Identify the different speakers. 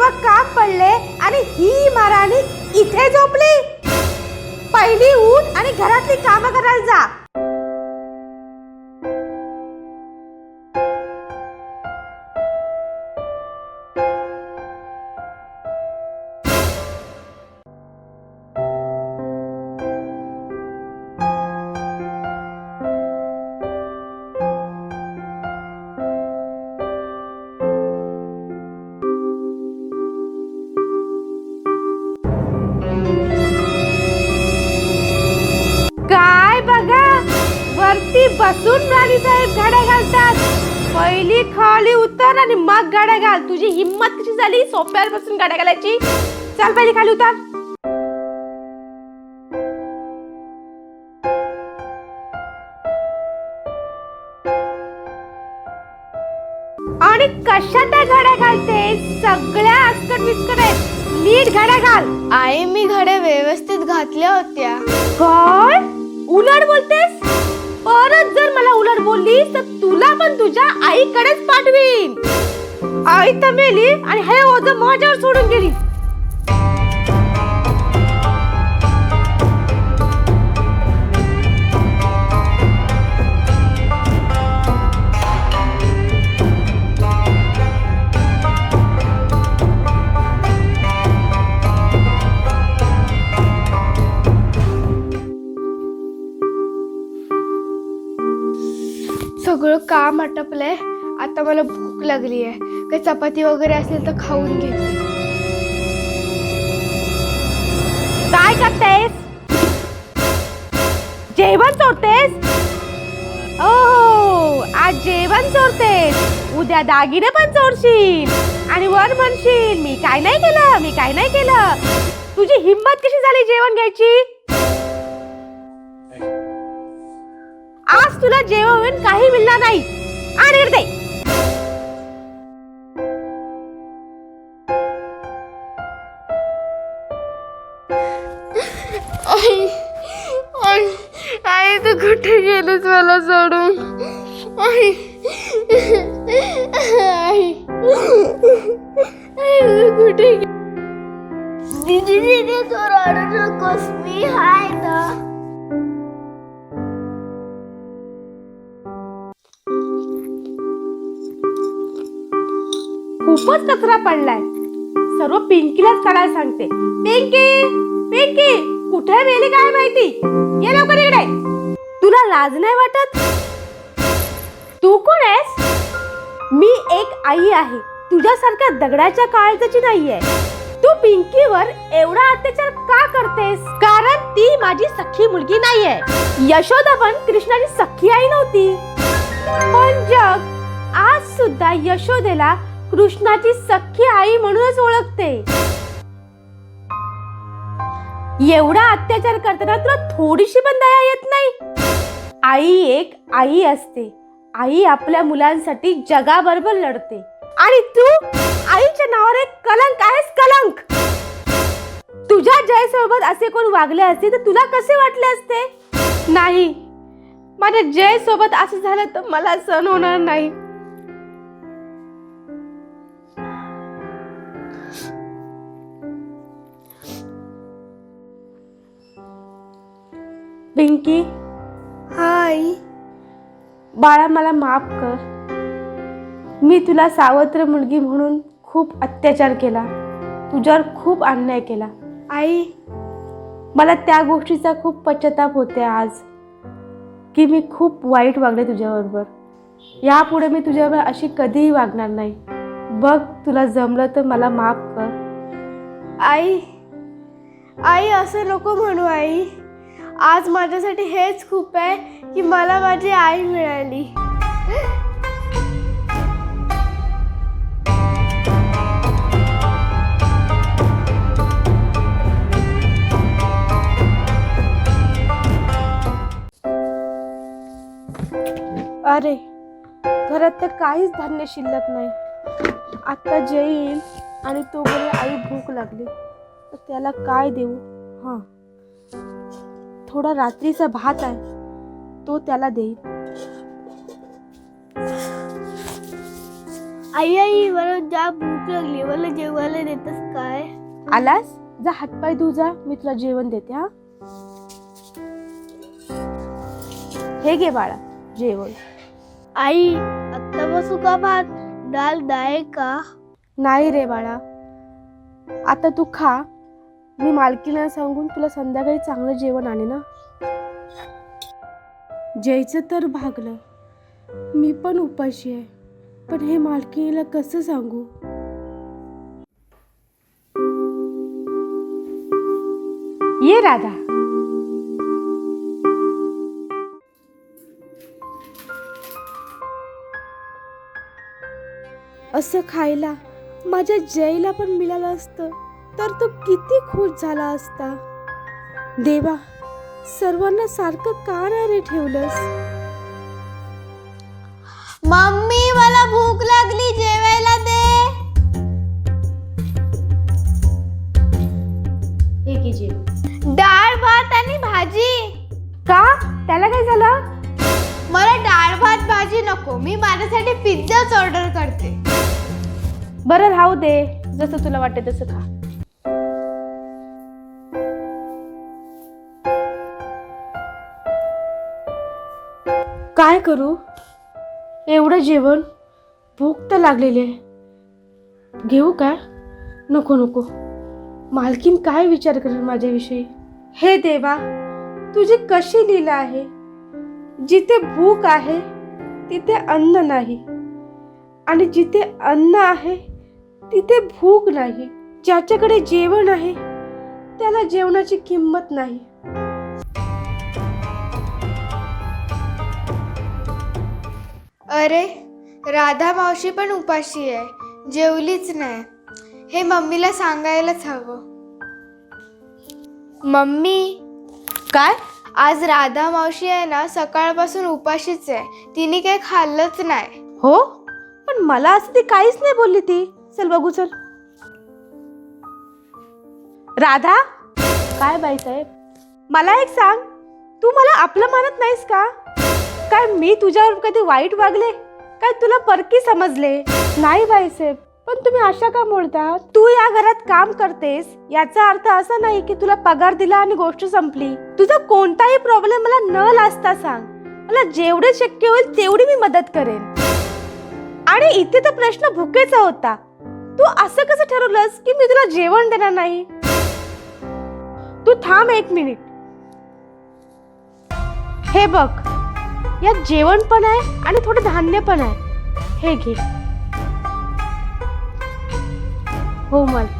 Speaker 1: घरात सर्व काम पडले आणि ही महाराणी इथे झोपली? पहिली उठ आणि घरातली कामं करायला जा. बसून राणी साहेब गाड्या घालतात. पहिली खाली उतर आणि मग गाड्या घाल. तुझी हिंमत कशी झाली सोप्यावर बसून गाड्या घालायची? चल पहिली खाली उतर. आणि कशा त्या गाड्या घालते? सगळ्या आजकट विस्कट आहेत. नीट गाड्या घाल.
Speaker 2: आई मी घड्या व्यवस्थित घातल्या होत्या.
Speaker 1: काय? उलट बोलतेस? परत जर मला उलट बोललीस तर तुला पण तुझ्या आईकडेच पाठवीन. आई तर मेली आणि हे ओझ माझ्यावर सोडून गेली.
Speaker 2: सगळं काम आटपलंय. आता मला भूक लागली आहे काही चपाती वगैरे असेल तर खाऊन घेते
Speaker 1: काय करतेस? जेवण चोरतेस ओ आज जेवण चोरतेस उद्या दागिने पण चोरशील आणि वर म्हणशील मी काय नाही केलं मी काय नाही केलं. तुझी हिंमत कशी झाली जेवण घ्यायची? आज तुला जेवण काही मिळणार नाही. आणि दे.
Speaker 2: आई आई आई तू कुठे गेलीस मला सोडून? आई आई आई तू कुठे गे- दीदी दीदी तू रडू नकोस मी हाय ना.
Speaker 1: खूपच कचरा पडलाय. सर्व पिंकीलाच काढायला सांगते. पिंकी पिंकी कुठे गेली काय माहिती? ये लवकर इकडे. तुला लाज नाही वाटत? तू कोण आहेस? मी एक आई आहे. तुझ्यासारख्या दगडाच्या काळजाची नाहीये तू पिंकीवर एवढा अत्याचार का करतेस? कारण ती माझी सख्खी मुलगी नाहीये. यशोदा पण कृष्णाची सख्खी आई नव्हती. पण जग आज सुद्धा यशोदेला कृष्णाची सख्खी आई म्हणूनच ओळखते. एवढा अत्याचार करताना तुला थोडीशी पण दया येत नाही? आई एक आई असते. आई आपल्या मुलांसाठी जगाबरोबर लढते. आणि तू आईच्या नावावर एक कलंक आहेस कलंक! तुझ्या जय सोबत असे कोण वागले असते तर तुला कसे वाटले असते? नाही. माझ्या जय सोबत असं झालं तर मला सण होणार नाही. पिंकी?
Speaker 2: हाय
Speaker 1: बाळा मला माफ कर. मी तुला सावत्र मुलगी म्हणून खूप अत्याचार केला. तुझ्यावर खूप अन्याय केला.
Speaker 2: आई.
Speaker 1: मला त्या गोष्टीचा खूप पश्चाताप होते आज की मी खूप वाईट वागले तुझ्याबरोबर. यापुढे मी तुझ्याबरोबर अशी कधीही वागणार नाही. बघ तुला जमलं तर मला माफ कर.
Speaker 2: आई. आई असं नको म्हणू आई. आज माझ्यासाठी हेच खूप आहे की मला माझी आई मिळाली.
Speaker 1: अरे घरात तर काहीच धान्य शिल्लक नाही. आत्ता जे येईल आणि तो बोले आई भूक लागली तर त्याला काय देऊ? हां. थोडा रात्रीचा भात आहे तो त्याला देईल
Speaker 2: आई आई मला ज्या भूक लागली. मला जेवायला देतस काय?
Speaker 1: आलास? जा हातपाय धु जा मी तुला जेवण देते हा. हे घे बाळा जेवण.
Speaker 2: आई आत्ता बसू का भात? डाल दाय का?
Speaker 1: नाही रे बाळा. आता तू खा. मी मालकीला सांगून तुला संध्याकाळी चांगलं जेवण आणे ना? जयचं तर भागलं. मी पण उपाशी आहे. पण हे मालकीला कसं सांगू? ये राधा. असं खायला माझ्या जयला पण मिळालं असतं. तर तो किती खुश झाला असता. देवा सर्वांना सारखं का रे ठेवलंस?
Speaker 2: मम्मी मला भूक लागली जेवायला दे. डाळ भात आणि भाजी.
Speaker 1: का? त्याला काय झालं?
Speaker 2: मला डाळ भात भाजी नको. मी माझ्यासाठी पिझ्झाच ऑर्डर करते.
Speaker 1: बरं राहू दे. जसं तुला वाटते तसं खा. काय करू? एवढं जेवण भूक तर लागलेली आहे. घेऊ का नको नको. मालकीन काय विचार करेल माझ्याविषयी? हे देवा तुझी कशी लीला आहे? जिथे भूक आहे तिथे अन्न नाही. आणि जिथे अन्न आहे तिथे भूक नाही. ज्याच्याकडे जेवण आहे त्याला जेवणाची किंमत नाही.
Speaker 2: अरे राधा मावशी पण उपाशी आहे. जेवलीच नाही. हे मम्मीला सांगायलाच हवं. मम्मी?
Speaker 1: काय?
Speaker 2: आज राधा मावशी आहे ना सकाळपासून उपाशीच आहे. तिने काही खाल्लंच नाही.
Speaker 1: हो? पण मला असं ती काहीच नाही बोलली ती. चल बघू चल. राधा? काय बाईसाहेब मला एक सांग. तू मला आपलं मानत नाहीस का? काय मी तुझ्यावर कधी वाईट वागले? काय तुला परकी समजले? नाही बाईसाहेब पण तुम्ही अशा का बोलता? तू या घरात काम करतेस याचा अर्थ असा नाही की तुला पगार दिला आणि गोष्ट संपली. तुझा कोणताही प्रॉब्लेम मला न लाजता सांग. मला जेवढे शक्य होईल तेवढी मी मदत करेन. आणि इथे तर प्रश्न भुकेचा होता. तू असं कसं ठरवलंस की मी तुला जेवण देणार नाही? तू थांब एक मिनिट. हे बघ यात जेवण पण आहे आणि थोडं धान्य पण आहे. हे घे. हो मला.